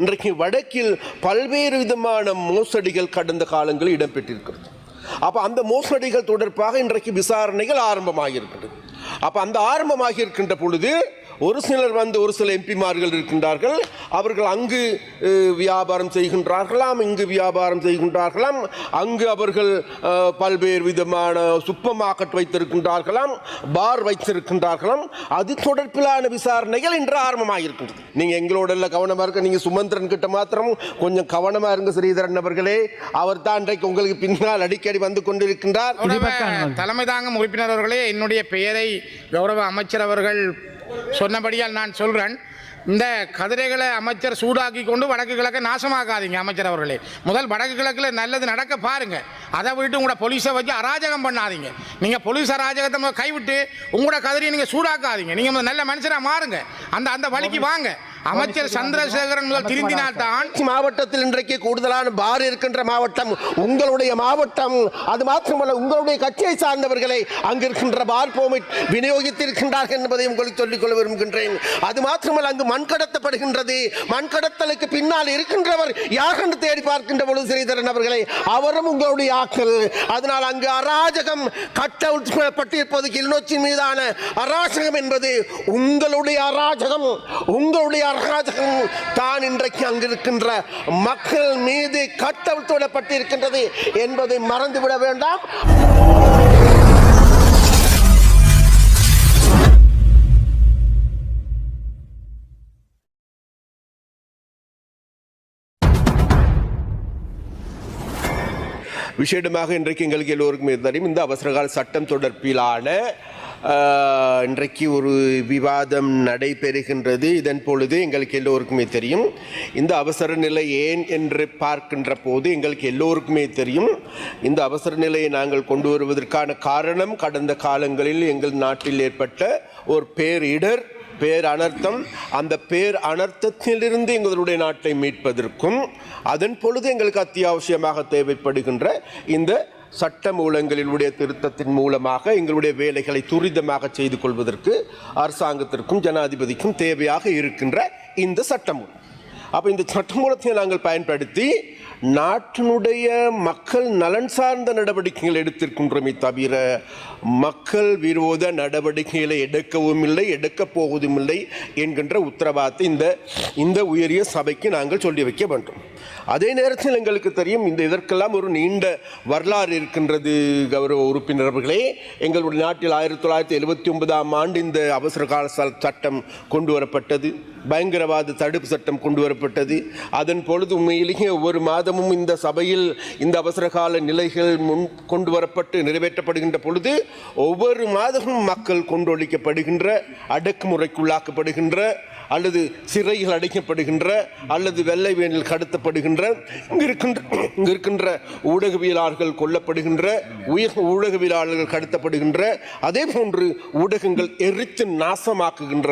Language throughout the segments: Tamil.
இன்றைக்கு வடக்கில் பல்வேறு விதமான மோசடிகள் கடந்த காலங்களில் இடம்பெற்றிருக்கிறது. அப்போ அந்த மோசடிகள் தொடர்பாக இன்றைக்கு விசாரணைகள் ஆரம்பமாகியிருக்கிறது. அப்போ அந்த ஆரம்பமாகியிருக்கின்ற பொழுது ஒரு சிலர் வந்து ஒரு சில எம்பிமார்கள் இருக்கின்றார்கள். அவர்கள் அங்கு வியாபாரம் செய்கின்றார்களாம் இங்கு வியாபாரம் செய்கின்றார்களாம். அங்கு அவர்கள் பல்வேறு விதமான சூப்பர் மார்க்கெட் வைத்திருக்கின்றார்களாம் பார் வைத்திருக்கின்றார்களாம். அது தொடர்பிலான விசாரணைகள் இன்று ஆரம்பமாகியிருக்கின்றது நீங்க எங்களோட எல்லாம் கவனமா இருக்க நீங்க சுமந்திரன் கிட்ட மாத்திரம் கொஞ்சம் கவனமா இருங்க ஸ்ரீதரன் அவர்களே. அவர் தான் இன்றைக்கு உங்களுக்கு பின்னால் அடிக்கடி வந்து கொண்டிருக்கின்றார். தலைமை தாங்கும் உறுப்பினர் அவர்களே என்னுடைய பெயரை கௌரவ அமைச்சர் அவர்கள் சொன்னபடியால் நான் சொல்றேன். இந்த கதிரைகளை அமைச்சர் சூடாக்கி கொண்டு வடக்கு கிழக்க நாசமாக்காதீங்க அமைச்சர் அவர்களே. முதல் வடக்கு கிழக்கில் நல்லது நடக்க பாருங்க. அதை விட்டு உங்களோட போலீஸை வச்சு அராஜகம் பண்ணாதீங்க. நீங்கள் போலீஸ் அராஜகத்தை கைவிட்டு உங்களோட கதிரையை நீங்கள் சூடாக்காதீங்க. நீங்கள் நல்ல மனுஷராக மாறுங்க. அந்த அந்த வழிக்கு வாங்க. அமைச்சர் சந்திரசேகரன் முதல் திருந்தினால்தான் மாவட்டத்தில் இன்றைக்கு கூடுதலான பார் இருக்கின்ற மாவட்டம் உங்களுடைய மாவட்டம். அது மாத்திரமல்ல உங்களுடைய கட்சியை சார்ந்தவர்களை அங்கு இருக்கின்ற பார் போமிட் விநியோகித்திருக்கின்றார்கள் என்பதை உங்களுக்கு சொல்லிக் கொள்ள விரும்புகின்றேன். அது மாத்திரமல்ல அங்கு மண் கடத்தப்படுகின்றது. மண் கடத்தலுக்கு பின்னால் இருக்கின்றவர் யார் என்று தேடி பார்க்கின்ற பொழுது ஸ்ரீதரன் அவர்களை அவரும் உங்களுடைய ஆக்கள் அதனால் அங்கு அராஜகம் கட்டப்பட்டிருப்பது கிளிநொச்சி மீதான அராஜகம் என்பது உங்களுடைய அராஜகம் உங்களுடைய தான் இன்றைக்கு அங்கிருக்கின்ற மக்கள் மீது கட்டவிழ்த்துவிடப்பட்டிருக்கின்றது என்பதை மறந்துவிட வேண்டாம். விசேடமாக இன்றைக்கு எங்களுக்கு எல்லோருக்குமே தெரியும் இந்த அவசரகால சட்டம் தொடர்பிலான இன்றைக்கு ஒரு விவாதம் நடைபெறுகின்றது. இதன் பொழுது எங்களுக்கு எல்லோருக்குமே தெரியும். இந்த அவசர நிலை ஏன் என்று பார்க்கின்ற போது எங்களுக்கு எல்லோருக்குமே தெரியும். இந்த அவசர நிலையை நாங்கள் கொண்டு வருவதற்கான காரணம் கடந்த காலங்களில் எங்கள் நாட்டில் ஏற்பட்ட ஒரு பேரிடர் பேர் அனர்த்தம் அந்த பேர் அனர்த்தத்திலிருந்து எங்களுடைய நாட்டை மீட்பதற்கும் அதன் பொழுது எங்களுக்கு அத்தியாவசியமாக தேவைப்படுகின்ற இந்த சட்ட மூலங்களினுடைய திருத்தத்தின் மூலமாக எங்களுடைய வேலைகளை துரிதமாக செய்து கொள்வதற்கு அரசாங்கத்திற்கும் ஜனாதிபதிக்கும் தேவையாக இருக்கின்ற இந்த சட்டமூலம். அப்போ இந்த சட்டமூலத்தை நாங்கள் பயன்படுத்தி நாட்டினுடைய மக்கள் நலன் சார்ந்த நடவடிக்கைகள் எடுத்திருக்கின்றோமே தவிர மக்கள் விரோத நடவடிக்கைகளை எடுக்கவும் இல்லை எடுக்கப் போவதும் இல்லை என்கின்ற உத்தரவாதத்தை இந்த இந்த உயரிய சபைக்கு நாங்கள் சொல்லி வைக்க வேண்டும். அதே நேரத்தில் எங்களுக்கு தெரியும் இந்த இதற்கெல்லாம் ஒரு நீண்ட வரலாறு இருக்கின்றது கௌரவ உறுப்பினர்களே. எங்களுடைய நாட்டில் ஆயிரத்தி தொள்ளாயிரத்தி எழுபத்தி ஒன்பதாம் ஆண்டு இந்த அவசர கால சட்டம் கொண்டு வரப்பட்டது. பயங்கரவாத தடுப்பு சட்டம் கொண்டு வரப்பட்டது. அதன் பொழுது உண்மையிலேயே ஒவ்வொரு மாதமும் இந்த சபையில் இந்த அவசர கால நிலைகள் முன் கொண்டு வரப்பட்டு நிறைவேற்றப்படுகின்ற பொழுது ஒவ்வொரு மாதமும் மக்கள் கொண்டொழிக்கப்படுகின்ற அடக்குமுறைக்குள்ளாக்கப்படுகின்ற அல்லது சிறைகள் அடைக்கப்படுகின்ற அல்லது வெள்ளை வேனில் கடத்தப்படுகின்ற இங்கிருக்கின்ற இருக்கின்ற இருக்கின்ற ஊடகவியலாளர்கள் கொல்லப்படுகின்ற உயர் ஊடகவியலாளர்கள் கடத்தப்படுகின்ற அதே போன்று ஊடகங்கள் எரித்து நாசமாக்குகின்ற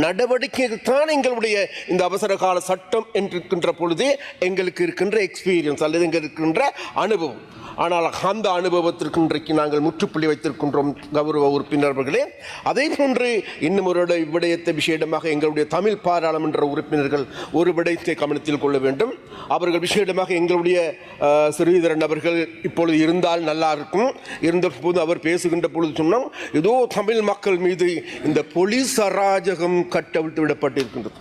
நடவடிக்கைகள் தான் எங்களுடைய இந்த அவசர கால சட்டம் என்றிருக்கின்ற பொழுதே எங்களுக்கு இருக்கின்ற எக்ஸ்பீரியன்ஸ் அல்லது எங்களுக்கு இருக்கின்ற அனுபவம். ஆனால் அந்த அனுபவத்திற்கு இன்றைக்கு நாங்கள் முற்றுப்புள்ளி வைத்திருக்கின்றோம் கௌரவ உறுப்பினர்களே. அதே போன்று இன்னும் ஒரு விடயத்தை விஷேடமாக எங்களுடைய தமிழ் பாராளுமன்ற உறுப்பினர்கள் ஒரு விடயத்தை கவனத்தில் கொள்ள வேண்டும். அவர்கள் விஷேடமாக எங்களுடைய ஸ்ரீதரன் அவர்கள் இப்பொழுது இருந்தால் நல்லா இருக்கும். இருந்த போது அவர் பேசுகின்ற பொழுது சொன்னோம் ஏதோ தமிழ் மக்கள் மீது இந்த போலீஸ் அராஜகம் கட்டவிழ்த்து விடப்பட்டிருக்கின்றது.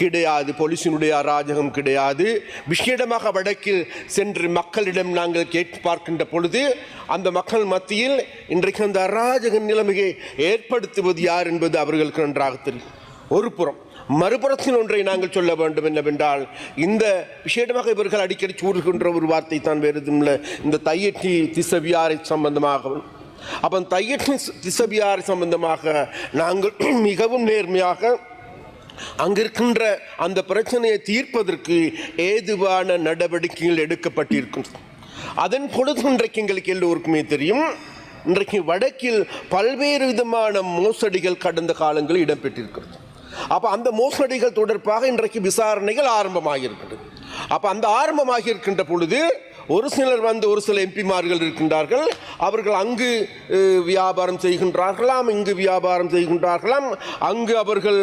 கிடையாது போலீசினுடைய அராஜகம் கிடையாது. விஷேடமாக வடக்கில் சென்று மக்களிடம் நாங்கள் கேட்டு பார்க்கின்ற பொழுது அந்த மக்கள் மத்தியில் இன்றைக்கு அந்த அராஜக நிலைமையை ஏற்படுத்துவது யார் என்பது அவர்களுக்கு நன்றாக தெரியும். ஒரு புறம் மறுபுறத்தில் ஒன்றை நாங்கள் சொல்ல வேண்டும் என்னவென்றால் இந்த விஷேடமாக இவர்கள் அடிக்கடி சூறுகின்ற ஒரு வார்த்தை தான் வேறு இல்லை. இந்த தையட்டி திசவியாரை சம்பந்தமாகவும் அப்போ தையட்டி திசவியாரை சம்பந்தமாக நாங்கள் மிகவும் நேர்மையாக அங்கிருக்கின்ற அந்த பிரச்சனையை தீர்ப்பதற்கு ஏதுவான நடவடிக்கைகள் எடுக்கப்பட்டிருக்கும். அதன் பொழுது இன்றைக்கு எங்களுக்கு எல்லோருக்குமே தெரியும் இன்றைக்கு வடக்கில் பல்வேறு விதமான மோசடிகள் கடந்த காலங்களில் இடம்பெற்றிருக்கிறது. அப்போ அந்த மோசடிகள் தொடர்பாக இன்றைக்கு விசாரணைகள் ஆரம்பமாகியிருக்கிறது. அப்போ அந்த ஆரம்பமாகி இருக்கின்ற பொழுது ஒரு சிலர் வந்து ஒரு சில எம்பிமார்கள் இருக்கின்றார்கள். அவர்கள் அங்கு வியாபாரம் செய்கின்றார்களாம் இங்கு வியாபாரம் செய்கின்றார்களாம். அங்கு அவர்கள்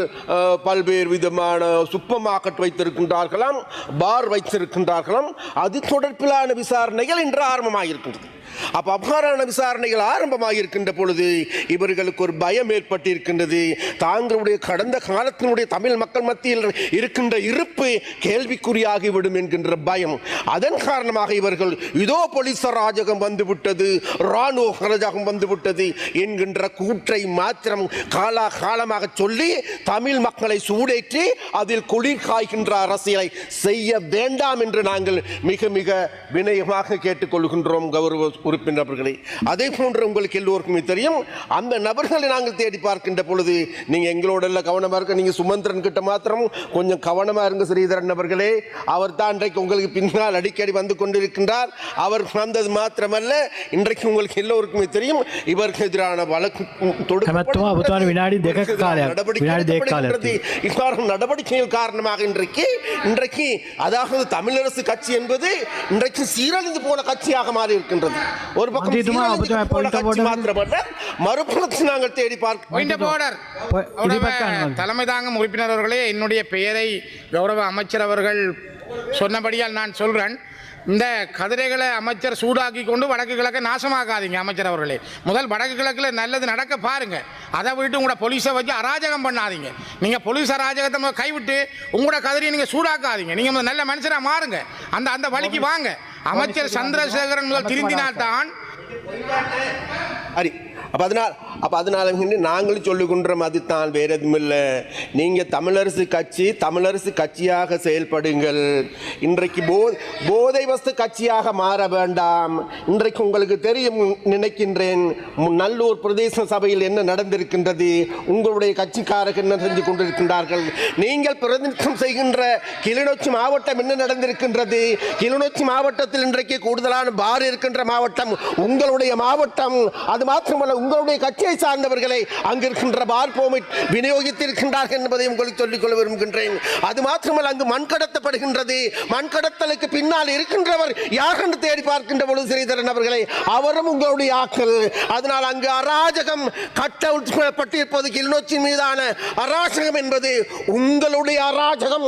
பல்வேறு விதமான சூப்பர் மார்க்கெட் வைத்திருக்கின்றார்களாம் பார் வைத்திருக்கின்றார்களாம். அது தொடர்பிலான விசாரணைகள் இன்று ஆரம்பமாகியிருக்கின்றது அப்போ அபாரான விசாரணைகள் ஆரம்பமாக இருக்கின்ற பொழுது இவர்களுக்கு ஒரு பயம் ஏற்பட்டிருக்கின்றது. தாங்களுடைய கடந்த காலத்தினுடைய தமிழ் மக்கள் மத்தியில் இருக்கின்ற இருப்பு கேள்விக்குறியாகிவிடும் என்கின்ற பயம். அதன் காரணமாக இவர்கள் இதோ போலீஸ் ராஜகம் வந்துவிட்டது ராணுவ ராஜகம் வந்துவிட்டது என்கின்ற கூற்றை மாத்திரம் காலா காலமாக சொல்லி தமிழ் மக்களை சூடேற்றி அதில் குளிர் காய்கின்ற அரசியலை செய்ய வேண்டாம் என்று நாங்கள் மிக மிக வினயமாக கேட்டுக்கொள்கின்றோம் கௌரவ உறுப்பினர்களே. அதே போன்று உங்களுக்கு எல்லோருக்குமே தெரியும் அந்த நபர்களை நாங்கள் தேடி பார்க்கின்ற பொழுது நீங்கள் எங்களோட கவனமாக இருக்க நீங்கள் சுமந்திரன் கிட்ட மாத்திரம் கொஞ்சம் கவனமாக இருங்க ஸ்ரீதரன் அவர்களே அவர் தான் இன்றைக்கு உங்களுக்கு பின்னால் அடிக்கடி வந்து கொண்டிருக்கின்றார். அவர் வந்தது மாத்திரமல்ல இன்றைக்கு உங்களுக்கு எல்லோருக்குமே தெரியும் இவருக்கு எதிரான வழக்கு நடவடிக்கைகள் காரணமாக இன்றைக்கு இன்றைக்கு அதாவது தமிழரசு கட்சி என்பது இன்றைக்கு சீரழிந்து போன கட்சியாக மாறி இருக்கின்றது ஒரு பக்கம் மந்திரித்துமா, சீரழிந்து அப்படி போன point கட்சி போட்டு- மாத்திரமல்ல மறுபுறத்தில் நாங்கள் தேடி பார்க்க பாயிண்ட் ஆஃப் ஆர்டர் ப- இடிபட்ட அனுமதி. தலைமை தாங்கும் உறுப்பினர் அவர்களே என்னுடைய பெயரை கௌரவ அமைச்சர் அவர்கள் சொன்னபடியால் நான் சொல்றேன். இந்த கதிரைகளை அமைச்சர் சூடாக்கி கொண்டு வடக்கு கிழக்க நாசமாக்காதீங்க அமைச்சர் அவர்களே. முதல் வடக்கு கிழக்கில் நல்லது நடக்க பாருங்க. அதை விட்டு உங்களோட போலீஸை வச்சு அராஜகம் பண்ணாதீங்க. நீங்க போலீஸ் அராஜகத்தை கைவிட்டு உங்களோட கதிரையை நீங்க சூடாக்காதீங்க. நீங்க முதல்ல நல்ல மனுஷனா மாறுங்க. அந்த அந்த வழிக்கு வாங்க. அமைச்சர் சந்திரசேகரன் திருந்தினால்தான் சரி அப்போ அதனால் அப்போ அதனால நாங்களும் சொல்லுகின்றோம் அது தான் வேறு எதுவும் இல்லை. நீங்கள் தமிழரசு கட்சி தமிழரசு கட்சியாக செயல்படுங்கள். இன்றைக்கு போ போதை வஸ்து கட்சியாக மாற வேண்டாம். இன்றைக்கு உங்களுக்கு தெரியும் நினைக்கின்றேன் நல்லூர் பிரதேச சபையில் என்ன நடந்திருக்கின்றது உங்களுடைய கட்சிக்காரர்கள் என்ன செஞ்சு கொண்டிருக்கின்றார்கள். நீங்கள் பிரதிநிதித்துவம் செய்கின்ற கிளிநொச்சி மாவட்டம் என்ன நடந்திருக்கின்றது? கிளிநொச்சி மாவட்டத்தில் இன்றைக்கு கூடுதலான பார் இருக்கின்ற மாவட்டம் உங்களுடைய மாவட்டம். அது மாத்திரமல்ல உங்களுடைய கட்சியை சார்ந்தவர்களை அங்கிருக்கின்ற பார்போமிட் விநியோகித்திருக்கின்றார்கள் என்பதை உங்களுக்கு சொல்லிக் கொள்ள விரும்புகின்றேன். அது மாத்திரமல்ல அங்கு மண் கடத்தப்படுகின்றது. மண் கடத்தலுக்கு பின்னால் இருக்கின்றவர் யார் என்று தேடி பார்க்கின்ற பொழுது ஸ்ரீதரன் அவர்களை அவரும் உங்களுடைய ஆக்கள் அதனால் அங்கு அராஜகம் கட்டப்பட்டிருப்பது கிளிநொச்சி மீதான அராஜகம் என்பது உங்களுடைய அராஜகம்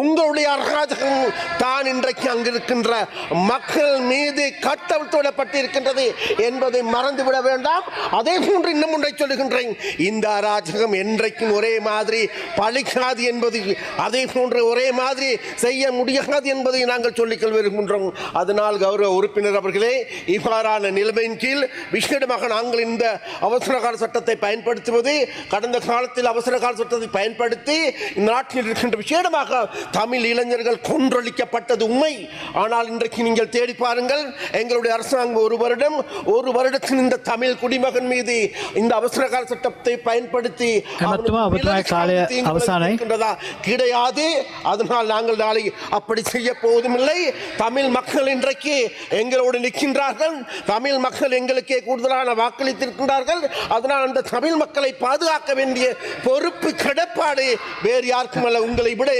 உங்களுடைய அராஜகம் தான் இன்றைக்கு அங்கு இருக்கின்ற மக்கள் மீது கட்டவிழ்த்துவிடப்பட்டிருக்கின்றது என்பதை மறந்துவிட வேண்டாம். அதே போன்று இன்னும் ஒன்றை சொல்லுகின்றேன். இந்த அராஜகம் என்றைக்கும் ஒரே மாதிரி பழிக்காது என்பது அதே போன்று ஒரே மாதிரி செய்ய முடியாது என்பதை நாங்கள் சொல்லிக்கொள் வருகின்றோம் அதனால் கௌரவ உறுப்பினர் அவர்களே இவ்வாறான நிலைமையின் கீழ் விசேடமாக நாங்கள் இந்த அவசர கால சட்டத்தை பயன்படுத்துவது கடந்த காலத்தில் அவசர கால சட்டத்தை பயன்படுத்தி நாட்டில் இருக்கின்ற விசேடமாக தமிழ் இளைஞர்கள் கொன்றொழிக்கப்பட்டது உண்மை. ஆனால் இன்றைக்கு நீங்கள் தேடி பாருங்கள் எங்களுடைய அரசாங்கம் ஒரு வருடம் ஒரு வருடத்தில் இந்த தமிழ் குடிமகன் மீது இந்த அவசர கால சட்டத்தை பயன்படுத்தி? கிடையாது. அதனால் நாங்கள் நாளை அப்படி செய்ய போவதும் இல்லை தமிழ் மக்கள் இன்றைக்கு எங்களோடு நிற்கின்றார்கள். தமிழ் மக்கள் எங்களுக்கே கூடுதலான வாக்களித்திருக்கின்றார்கள். அதனால் அந்த தமிழ் மக்களை பாதுகாக்க வேண்டிய பொறுப்பு கடப்பாடு வேறு யாருக்கும் அல்ல. உங்களை விட.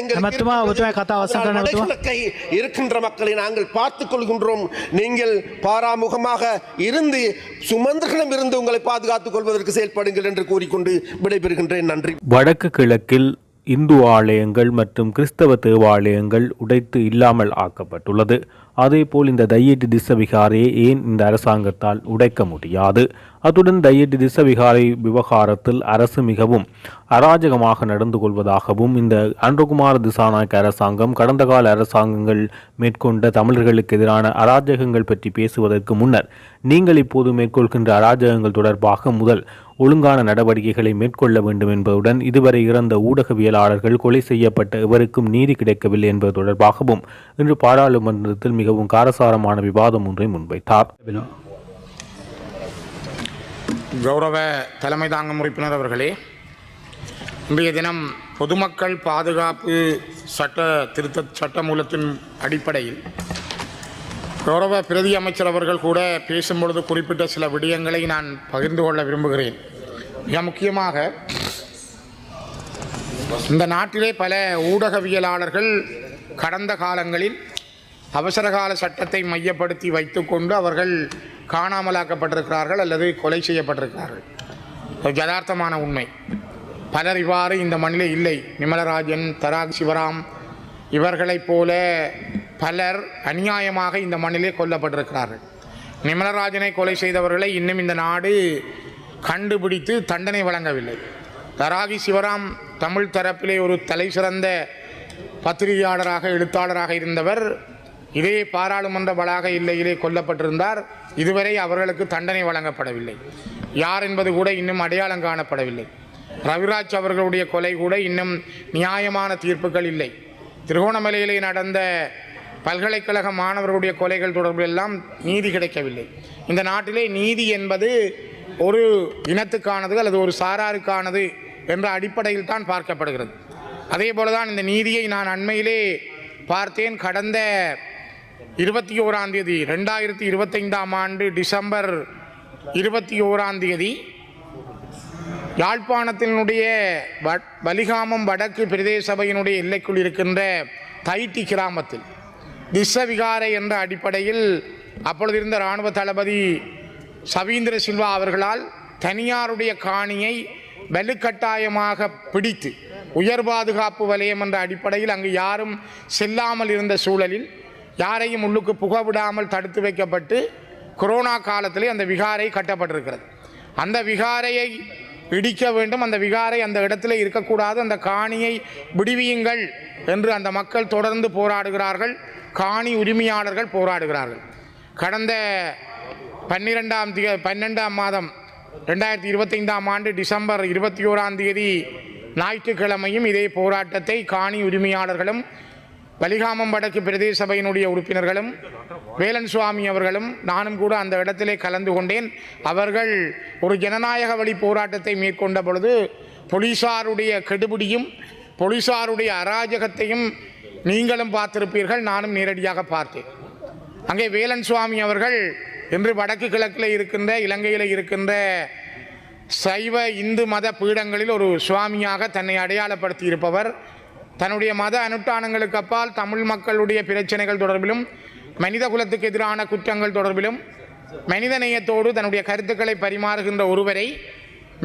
வடகிழக்கை இருக்கின்ற மக்களை நாங்கள் பார்த்துக் கொள்கின்றோம். நீங்கள் பாராமுகமாக இருந்து சுமந்திரனிடம் இருந்து உங்களை பாதுகாத்துக் கொள்வதற்கு செயல்படுங்கள் என்று கூறிக்கொண்டு விடைபெறுகின்றேன். நன்றி. வடக்கு கிழக்கில் இந்து ஆலயங்கள் மற்றும் கிறிஸ்தவ தேவாலயங்கள் உடைத்து இல்லாமல் ஆக்கப்பட்டுள்ளது. அதேபோல் இந்த தையீட்டு திசவிகாரையை ஏன் இந்த அரசாங்கத்தால் உடைக்க முடியாது? அத்துடன் தையீட்டு திசவிகாரை விவகாரத்தில் அரசு மிகவும் அராஜகமாக நடந்து கொள்வதாகவும் இந்த அன்றகுமார திசாநாயக்க அரசாங்கம் கடந்த கால அரசாங்கங்கள் மேற்கொண்ட தமிழர்களுக்கு எதிரான அராஜகங்கள் பற்றி பேசுவதற்கு முன்னர் நீங்கள் இப்போது மேற்கொள்கின்ற அராஜகங்கள் தொடர்பாக முதல் ஒழுங்கான நடவடிக்கைகளை மேற்கொள்ள வேண்டும் என்பதுடன் இதுவரை இறந்த ஊடகவியலாளர்கள் கொலை செய்யப்பட்ட இவருக்கும் நீதி கிடைக்கவில்லை என்பது தொடர்பாகவும் இன்று பாராளுமன்றத்தில் மிகவும் காரசாரமான விவாதம் ஒன்றை முன்வைத்தார். கௌரவ தலைமை தாங்கும் உறுப்பினர் அவர்களே இன்றைய தினம் பொதுமக்கள் பாதுகாப்பு சட்ட திருத்த சட்டமூலத்தின் அடிப்படையில் கௌரவ பிரதி அமைச்சர் அவர்கள் கூட பேசும்பொழுது குறிப்பிட்ட சில விடயங்களை நான் பகிர்ந்து கொள்ள விரும்புகிறேன். மிக முக்கியமாக இந்த நாட்டிலே பல ஊடகவியலாளர்கள் கடந்த காலங்களில் அவசரகால சட்டத்தை மையப்படுத்தி வைத்துக்கொண்டு அவர்கள் காணாமலாக்கப்பட்டிருக்கிறார்கள் அல்லது கொலை செய்யப்பட்டிருக்கிறார்கள். யதார்த்தமான உண்மை. பலர் இவ்வாறு இந்த மண்ணிலே இல்லை. நிமலராஜன் தராக் சிவராம் இவர்களைப் போல பலர் அநியாயமாக இந்த மண்ணிலே கொல்லப்பட்டிருக்கிறார்கள். நிமலராஜனை கொலை செய்தவர்களை இன்னும் இந்த நாடு கண்டுபிடித்து தண்டனை வழங்கவில்லை. தராகி சிவராம் தமிழ் தரப்பிலே ஒரு தலை சிறந்த பத்திரிகையாளராக எழுத்தாளராக இருந்தவர் இதே பாராளுமன்ற வளாக இல்லையிலே கொல்லப்பட்டிருந்தார். இதுவரை அவர்களுக்கு தண்டனை வழங்கப்படவில்லை. யார் என்பது கூட இன்னும் அடையாளம் காணப்படவில்லை. ரவிராஜ் அவர்களுடைய கொலை கூட இன்னும் நியாயமான தீர்ப்புகள் இல்லை. திருகோணமலையிலே நடந்த பல்கலைக்கழக மாணவர்களுடைய கொலைகள் தொடர்பில் எல்லாம் நீதி கிடைக்கவில்லை. இந்த நாட்டிலே நீதி என்பது ஒரு இனத்துக்கானது அல்லது ஒரு சாராருக்கானது என்ற அடிப்படையில் தான் பார்க்கப்படுகிறது. அதே போலதான் இந்த நீதியை நான் அண்மையிலே பார்த்தேன். கடந்த இருபத்தி ஓராம் தேதி ரெண்டாயிரத்தி இருபத்தைந்தாம் ஆண்டு டிசம்பர் இருபத்தி ஓராம் தேதி யாழ்ப்பாணத்தினுடைய வ- வலிகாமம் வடக்கு பிரதேச சபையினுடைய எல்லைக்குள் இருக்கின்ற தைட்டி கிராமத்தில் திஸ்ஸவிகாரை என்ற அடிப்படையில் அப்பொழுது இருந்த இராணுவ தளபதி சவீந்திர சில்வா அவர்களால் தனியாருடைய காணியை வலுக்கட்டாயமாக பிடித்து உயர் பாதுகாப்பு வலயம் என்ற அடிப்படையில் அங்கு யாரும் செல்லாமல் இருந்த சூழலில் யாரையும் உள்ளுக்கு புக விடாமல் தடுத்து வைக்கப்பட்டு கொரோனா காலத்திலே அந்த விகாரை கட்டப்பட்டிருக்கிறது. அந்த விகாரையை இடிக்க வேண்டும் அந்த விகாரை அந்த இடத்துல இருக்கக்கூடாது அந்த காணியை விடுவியுங்கள் என்று அந்த மக்கள் தொடர்ந்து போராடுகிறார்கள் காணி உரிமையாளர்கள் போராடுகிறார்கள். கடந்த பன்னிரெண்டாம் தே பன்னெண்டாம் மாதம் ரெண்டாயிரத்தி இருபத்தைந்தாம் ஆண்டு டிசம்பர் இருபத்தி ஓராம் தேதி ஞாயிற்றுக்கிழமையும் இதே போராட்டத்தை காணி உரிமையாளர்களும் வலிகாமம் வடக்கு பிரதேச சபையினுடைய உறுப்பினர்களும் வேலன் சுவாமி அவர்களும் நானும் கூட அந்த இடத்திலே கலந்து கொண்டேன். அவர்கள் ஒரு ஜனநாயக வழி போராட்டத்தை மேற்கொண்ட பொழுது போலீசாருடைய கெடுபிடியும் போலீசாருடைய அராஜகத்தையும் நீங்களும் பார்த்திருப்பீர்கள் நானும் நேரடியாக பார்த்தேன். அங்கே வேலன் சுவாமி அவர்கள் இன்று வடக்கு கிழக்கில் இருக்கின்ற இலங்கையில் இருக்கின்ற சைவ இந்து மத பீடங்களில் ஒரு சுவாமியாக தன்னை அடையாளப்படுத்தி இருப்பவர் தன்னுடைய மத அனுஷ்டானங்களுக்கு அப்பால் தமிழ் மக்களுடைய பிரச்சனைகள் தொடர்பிலும் மனித குலத்துக்கு எதிரான குற்றங்கள் தொடர்பிலும் மனித நேயத்தோடு தன்னுடைய கருத்துக்களை பரிமாறுகின்ற ஒருவரை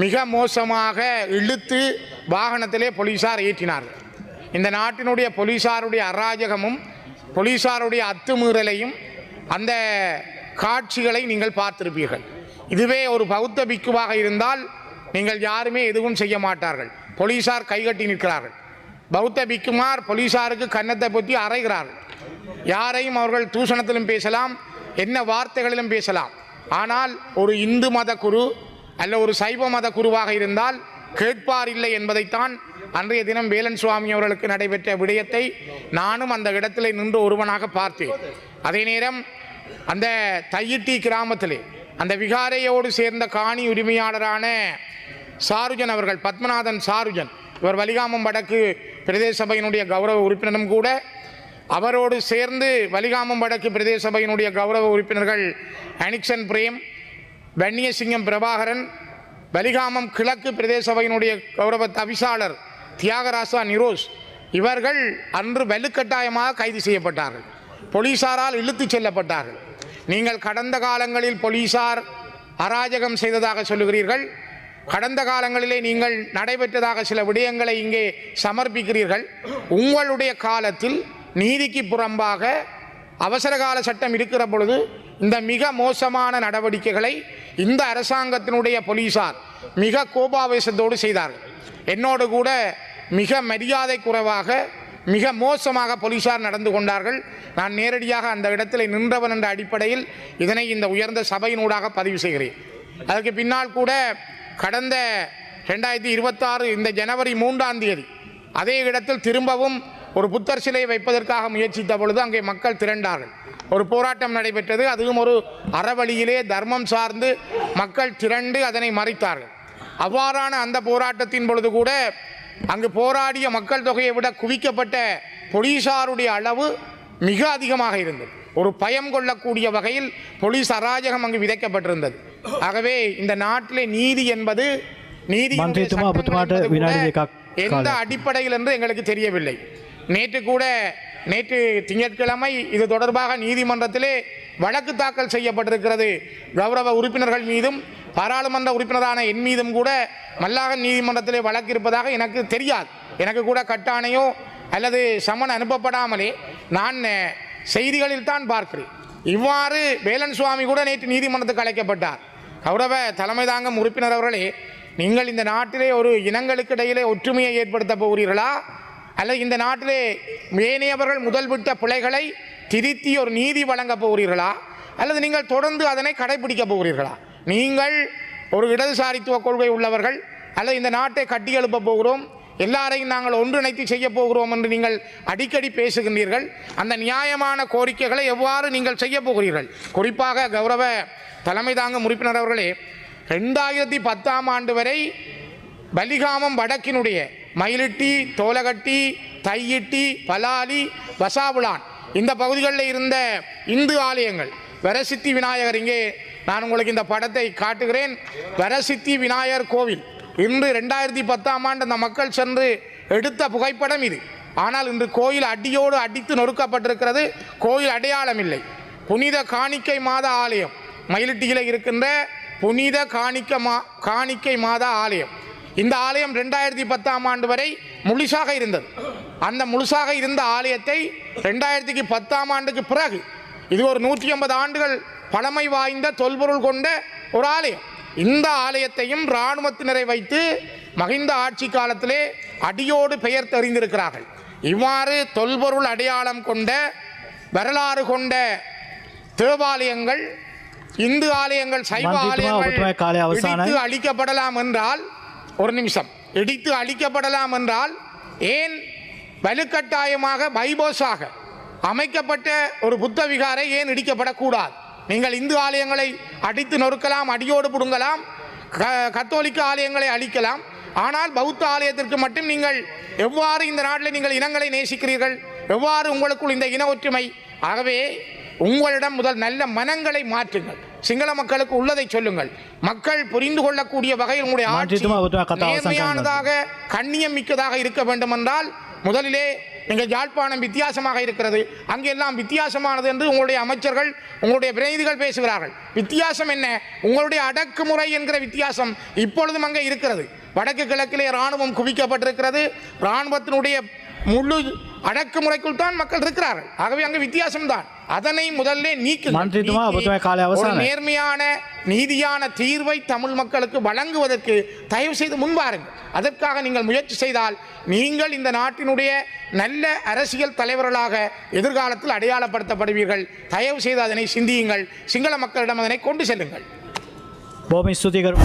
மிக மோசமாக இழுத்து வாகனத்திலே போலீசார் ஏற்றினார்கள். இந்த நாட்டினுடைய போலீசாருடைய அராஜகமும் போலீசாருடைய அத்துமீறலையும் அந்த காட்சிகளை நீங்கள் பார்த்திருப்பீர்கள். இதுவே ஒரு பௌத்த பிக்குவாக இருந்தால் நீங்கள் யாருமே எதுவும் செய்ய மாட்டார்கள். போலீசார் கைகட்டி நிற்கிறார்கள். பௌத்த பிக்குமார் போலீசாருக்கு கன்னத்தை பொத்தி அறைகிறார். யாரையும் அவர்கள் தூஷணத்திலும் பேசலாம் என்ன வார்த்தைகளிலும் பேசலாம். ஆனால் ஒரு இந்து மத குரு அல்ல ஒரு சைவ மத குருவாக இருந்தால் கேட்பார் இல்லை என்பதைத்தான் அன்றைய தினம் வேலன் சுவாமி அவர்களுக்கு நடைபெற்ற விடயத்தை நானும் அந்த இடத்திலே நின்று ஒருவனாக பார்த்தேன். அதே நேரம் அந்த தையிட்டி கிராமத்திலே அந்த விகாரையோடு சேர்ந்த காணி உரிமையாளரான சாருஜன் அவர்கள் பத்மநாதன் சாருஜன் இவர் வலிகாமம் வடக்கு பிரதேச சபையினுடைய கௌரவ உறுப்பினரும் கூட. அவரோடு சேர்ந்து வலிகாமம் வடக்கு பிரதேச சபையினுடைய கௌரவ உறுப்பினர்கள் அனிக்சன் பிரேம் வன்னியசிங்கம் பிரபாகரன் வலிகாமம் கிழக்கு பிரதேச சபையினுடைய கௌரவ தவிசாளர் தியாகராசா நிரோஸ் இவர்கள் அன்று வலுக்கட்டாயமாக கைது செய்யப்பட்டார்கள். போலீசாரால் இழுத்துச் செல்லப்பட்டார்கள். நீங்கள் கடந்த காலங்களில் போலீசார் அராஜகம் செய்ததாக சொல்லுகிறீர்கள். கடந்த காலங்களிலே நீங்கள் நடைபெற்றதாக சில விடயங்களை இங்கே சமர்ப்பிக்கிறீர்கள். உங்களுடைய காலத்தில் நீதிக்கு புறம்பாக அவசரகால சட்டம் இருக்கிற பொழுது இந்த மிக மோசமான நடவடிக்கைகளை இந்த அரசாங்கத்தினுடைய போலீசார் மிக கோபாவேசத்தோடு செய்தார்கள். என்னோடு கூட மிக மரியாதை குறைவாக மிக மோசமாக போலீசார் நடந்து கொண்டார்கள். நான் நேரடியாக அந்த இடத்தில் நின்றவன் என்ற அடிப்படையில் இதனை இந்த உயர்ந்த சபையினூடாக பதிவு செய்கிறேன். அதற்கு பின்னால் கூட கடந்த ரெண்டாயிரத்தி இருபத்தாறு இந்த ஜனவரி மூன்றாம் தேதி அதே இடத்தில் திரும்பவும் ஒரு புத்தர் சிலையை வைப்பதற்காக முயற்சித்த பொழுது அங்கே மக்கள் திரண்டார்கள். ஒரு போராட்டம் நடைபெற்றது அதுவும் ஒரு அறவழியிலே தர்மம் சார்ந்து மக்கள் திரண்டு அதனை மறைத்தார்கள். அவ்வாறான அந்த போராட்டத்தின் பொழுது கூட அங்கு போராடிய மக்கள் தொகையை விட குவிக்கப்பட்ட போலீசாருடைய அளவு மிக அதிகமாக இருந்தது. ஒரு பயம் கொள்ளக்கூடிய வகையில் போலீஸ் அராஜகம் அங்கு விதைக்கப்பட்டிருந்தது. ஆகவே இந்த நாட்டில் நீதி என்பது நீதி எந்த அடிப்படையில் என்று எங்களுக்கு தெரியவில்லை. நேற்று கூட நேற்று திங்கட்கிழமை இது தொடர்பாக நீதிமன்றத்திலே வழக்கு தாக்கல் செய்யப்பட்டிருக்கிறது. கௌரவ உறுப்பினர்கள் மீதும் பாராளுமன்ற உறுப்பினரான என் மீதும் கூட மல்லாகம் நீதிமன்றத்திலே வழக்கு இருப்பதாக எனக்கு தெரியாது. எனக்கு கூட கட்டாணையோ அல்லது சமன் அனுப்பப்படாமலே நான் செய்திகளில் தான் பார்க்கிறேன். இவ்வாறு வேலன் சுவாமி கூட நேற்று நீதிமன்றத்துக்கு அழைக்கப்பட்டார். கௌரவ தலைமை தாங்கும் உறுப்பினர் அவர்களே நீங்கள் இந்த நாட்டிலே ஒரு இனங்களுக்கு இடையிலே ஒற்றுமையை ஏற்படுத்த போகிறீர்களா? அல்லது இந்த நாட்டிலே ஏனையவர்கள் முதல் விட்ட பிழைகளை திருத்தி ஒரு நீதி வழங்கப் போகிறீர்களா? அல்லது நீங்கள் தொடர்ந்து அதனை கடைபிடிக்க போகிறீர்களா? நீங்கள் ஒரு இடதுசாரித்துவ கொள்கை உள்ளவர்கள் அல்லது இந்த நாட்டை கட்டி எழுப்ப போகிறோம். எல்லாரையும் நாங்கள் ஒன்றிணைத்து செய்ய போகிறோம் என்று நீங்கள் அடிக்கடி பேசுகின்றீர்கள். அந்த நியாயமான கோரிக்கைகளை எவ்வாறு நீங்கள் செய்ய போகிறீர்கள்? குறிப்பாக கௌரவ தலைமை தாங்கும் உறுப்பினர் அவர்களே ரெண்டாயிரத்தி பத்தாம் ஆண்டு வரை பலிகாமம் வடக்கினுடைய மயிலிட்டி தோலகட்டி தையிட்டி பலாலி வசாபுலான் இந்த பகுதிகளில் இருந்த இந்து ஆலயங்கள் வரசித்தி விநாயகர் இங்கே நான் உங்களுக்கு இந்த படத்தை காட்டுகிறேன். வரசித்தி விநாயகர் கோவில் இன்று ரெண்டாயிரத்தி பத்தாம் ஆண்டு அந்த மக்கள் சென்று எடுத்த புகைப்படம் இது. ஆனால் இன்று கோயில் அடியோடு அடித்து நொறுக்கப்பட்டிருக்கிறது. கோயில் அடையாளம் இல்லை. புனித காணிக்கை மாத ஆலயம். மயிலிட்டியில் இருக்கின்ற புனித காணிக்க மா காணிக்கை மாதா ஆலயம். இந்த ஆலயம் ரெண்டாயிரத்தி பத்தாம் ஆண்டு வரை முழுசாக இருந்தது. அந்த முழுசாக இருந்த ஆலயத்தை ரெண்டாயிரத்திக்கு பத்தாம் ஆண்டுக்கு பிறகு இது ஒரு நூற்றி ஐம்பது ஆண்டுகள் பழமை வாய்ந்த தொல்பொருள் கொண்ட ஒரு ஆலயம். இந்த ஆலயத்தையும் இராணுவத்தினரை வைத்து மகிந்த ஆட்சி காலத்திலே அடியோடு பெயர் தெரிந்திருக்கிறார்கள். இவ்வாறு தொல்பொருள் அடையாளம் கொண்ட வரலாறு கொண்ட தேவாலயங்கள் இந்து ஆலயங்கள் சைவ ஆலயங்கள் இடித்து அழிக்கப்படலாம் என்றால் ஒரு நிமிஷம். இடித்து அழிக்கப்படலாம் என்றால் ஏன் வலுக்கட்டாயமாக பைபோஸாக அமைக்கப்பட்ட ஒரு புத்த விகாரை ஏன் இடிக்கப்படக்கூடாது? நீங்கள் இந்து ஆலயங்களை அடித்து நொறுக்கலாம் அடியோடு பிடுங்கலாம் க- கத்தோலிக்க ஆலயங்களை அழிக்கலாம். ஆனால் பௌத்த ஆலயத்திற்கு மட்டும் நீங்கள் எவ்வாறு இந்த நாட்டில் நீங்கள் இனங்களை நேசிக்கிறீர்கள்? எவ்வாறு உங்களுக்குள் இந்த இன ஒற்றுமை? ஆகவே உங்களிடம் முதல் நல்ல மனங்களை மாற்றுங்கள். சிங்கள மக்களுக்கு உள்ளதை சொல்லுங்கள். மக்கள் புரிந்து கொள்ளக்கூடிய வகையில் உங்களுடைய ஆட்சி நேர்மையானதாக கண்ணியம் மிக்கதாக இருக்க வேண்டும் என்றால் முதலிலே எங்கள் யாழ்ப்பாணம் வித்தியாசமாக இருக்கிறது. அங்கெல்லாம் வித்தியாசமானது என்று உங்களுடைய அமைச்சர்கள் உங்களுடைய பிரதிநிதிகள் பேசுகிறார்கள். வித்தியாசம் என்ன? உங்களுடைய அடக்குமுறை என்கிற வித்தியாசம் இப்பொழுதும் அங்கே இருக்கிறது. வடக்கு கிழக்கிலே இராணுவம் குவிக்கப்பட்டிருக்கிறது. இராணுவத்தினுடைய முழு அடக்குமுறைக்குள் தான் மக்கள் இருக்கிறார்கள். ஆகவே அங்கே வித்தியாசம்தான். அதனை முதல்ல நீக்க நேர்மையான நீதியான தீர்வை தமிழ் மக்களுக்கு வழங்குவதற்கு தயவு செய்து முன்வாருங்கள் அதற்காக நீங்கள் முயற்சி செய்தால் நீங்கள் இந்த நாட்டினுடைய நல்ல அரசியல் தலைவர்களாக எதிர்காலத்தில் அடையாளப்படுத்தப்படுவீர்கள். தயவு செய்து அதனை சிந்தியுங்கள். சிங்கள மக்களிடம் அதனை கொண்டு செல்லுங்கள். பூமி சுதிகர்